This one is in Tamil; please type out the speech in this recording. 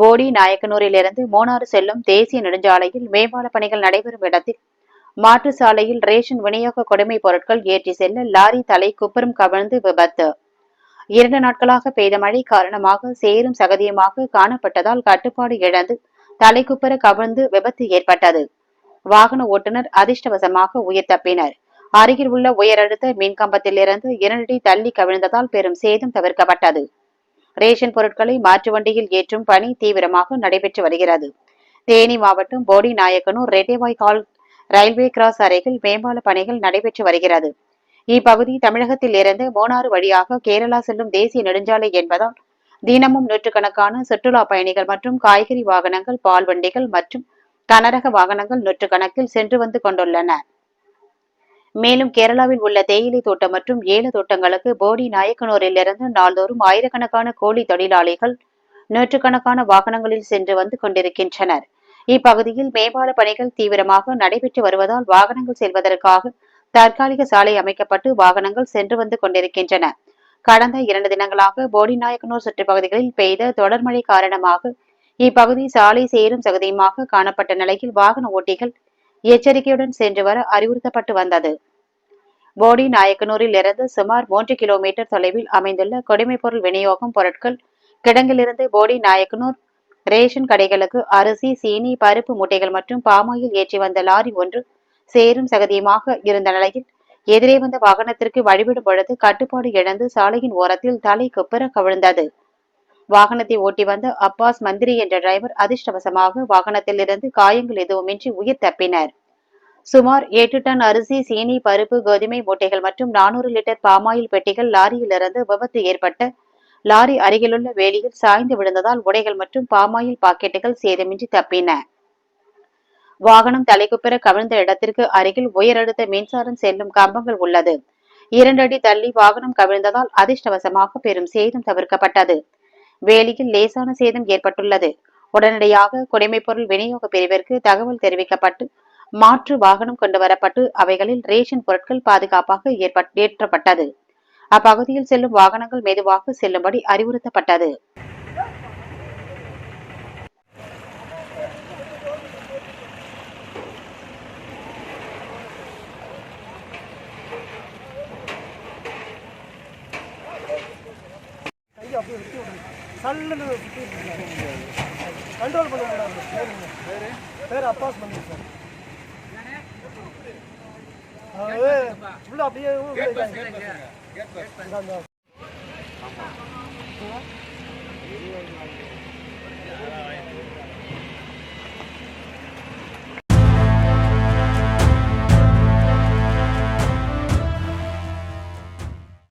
போடி நாயக்கனூரிலிருந்து மூணாறு செல்லும் தேசிய நெடுஞ்சாலையில் மேம்பால பணிகள் நடைபெறும் இடத்தில் மாற்று சாலையில் ரேஷன் விநியோக கொடுமை பொருட்கள் ஏற்றி செல்ல லாரி தலை குப்புறம் கவிழ்ந்து விபத்து. இரண்டு நாட்களாக பெய்த மழை காரணமாக சேரும் சகதியுமாக காணப்பட்டதால் கட்டுப்பாடு இழந்து தலைக்குப்புற கவிழ்ந்து விபத்து ஏற்பட்டது. வாகன ஓட்டுநர் அதிர்ஷ்டவசமாக உயிர் தப்பினர். அருகில் உள்ள உயரழுத்த மின்கம்பத்திலிருந்து இரண்டடி தள்ளி கவிழ்ந்ததால் பெரும் சேதம் தவிர்க்கப்பட்டது. ரேஷன் பொருட்களை மாற்று வண்டியில் ஏற்றும் பணி தீவிரமாக நடைபெற்று வருகிறது. தேனி மாவட்டம் போடி நாயக்கனூர் ரெட்டிவாய்க்கால் ரயில்வே கிராஸ் அருகில் மேம்பால பணிகள் நடைபெற்று வருகிறது. இப்பகுதி தமிழகத்தில் இருந்து மூணாறு வழியாக கேரளா செல்லும் தேசிய நெடுஞ்சாலை என்பதால் தினமும் நூற்றுக்கணக்கான சுற்றுலா பயணிகள் மற்றும் காய்கறி வாகனங்கள் பால் வண்டிகள் மற்றும் கனரக வாகனங்கள் நூற்றுக்கணக்கில் சென்று வந்து கொண்டுள்ளன. மேலும் கேரளாவில் உள்ள தேயிலை தோட்டம் மற்றும் ஏல தோட்டங்களுக்கு போடி நாயக்கனூரிலிருந்து நாள்தோறும் ஆயிரக்கணக்கான கோழி தொழிலாளிகள் நூற்றுக்கணக்கான வாகனங்களில் சென்று வந்து கொண்டிருக்கின்றனர். இப்பகுதியில் மேம்பால பணிகள் தீவிரமாக நடைபெற்று வருவதால் வாகனங்கள் செல்வதற்காக தற்காலிக சாலை அமைக்கப்பட்டு வாகனங்கள் சென்று வந்து கொண்டிருக்கின்றன. கடந்த இரண்டு தினங்களாக போடிநாயக்கனூர் சுற்றுப்பகுதிகளில் பெய்த தொடர் மழை காரணமாக இப்பகுதி சாலை சேரும் சகதியுமாக காணப்பட்ட நிலையில் வாகன ஓட்டிகள் எச்சரிக்கையுடன் சென்று வர அறிவுறுத்தப்பட்டு வந்தது. போடி நாயக்கனூரில் இருந்து சுமார் மூன்று கிலோமீட்டர் தொலைவில் அமைந்துள்ள குடிமைப்பொருள் விநியோகம் பொருட்கள் கிடங்கிலிருந்து போடி நாயக்கனூர் ரேஷன் கடைகளுக்கு அரிசி சீனி பருப்பு மூட்டைகள் மற்றும் பாமாயில் ஏற்றி வந்த லாரி ஒன்று சேரும் சகதியுமாக இருந்த நிலையில் எதிரே வந்த வாகனத்திற்கு வழிவிடும் பொழுது கட்டுப்பாடு இழந்து சாலையின் ஓரத்தில் தலை குப்புற கவிழ்ந்தது. வாகனத்தை ஓட்டி வந்த அப்பாஸ் மந்திரி என்ற டிரைவர் அதிர்ஷ்டவசமாக வாகனத்தில் இருந்து காயங்கள் எதுவுமின்றி உயிர் தப்பினர். சுமார் எட்டு டன் அரிசி சீனி பருப்பு கோதுமை மூட்டைகள் மற்றும் நானூறு லிட்டர் பாமாயில் பெட்டிகள் லாரியிலிருந்து விபத்து ஏற்பட்ட லாரி அருகிலுள்ள வேலியில் சாய்ந்து விழுந்ததால் உடைகள் மற்றும் பாமாயில் பாக்கெட்டுகள் சேதமின்றி தப்பின. வாகனம் தலைக்குப்பெற கவிழ்ந்த இடத்திற்கு அருகில் உயரழுத்த மின்சாரம் செல்லும் கம்பங்கள் உள்ளது. இரண்டடி தள்ளி வாகனம் கவிழ்ந்ததால் அதிர்ஷ்டவசமாக பெரும் சேதம் தவிர்க்கப்பட்டது. வேலியில் லேசான சேதம் ஏற்பட்டுள்ளது. உடனடியாக குடிமைப்பொருள் விநியோக பிரிவிற்கு தகவல் தெரிவிக்கப்பட்டு மாற்று வாகனம் கொண்டு வரப்பட்டு அவைகளில் ரேஷன் பொருட்கள் பாதுகாப்பாக ஏற்றப்பட்டது. அப்பகுதியில் செல்லும் வாகனங்கள் மெதுவாக செல்லும்படி அறிவுறுத்தப்பட்டது. சல்லுன்னு கண்ட்ரோல் பண்ணுங்க பேர் அப்பாஸ் பண்ணுங்க சார் உள்ள அப்படியே.